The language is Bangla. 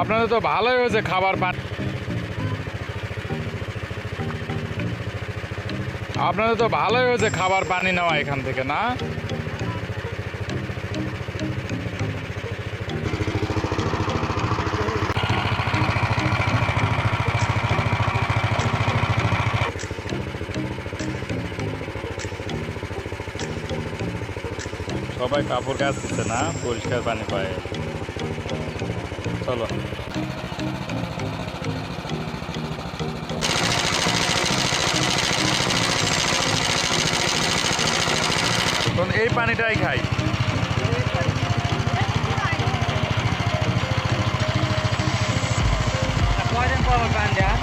আপনাদের তো ভালোই হয়েছে খাবার পানি। আপনাদের তো ভালোই হয়েছে খাবার পানি নেওয়া এখান থেকে, না? সবাই কাপড় কাচ দিচ্ছে না, পরিষ্কার পানি পায়। चलो তখন এই পানিটাই খাই More power?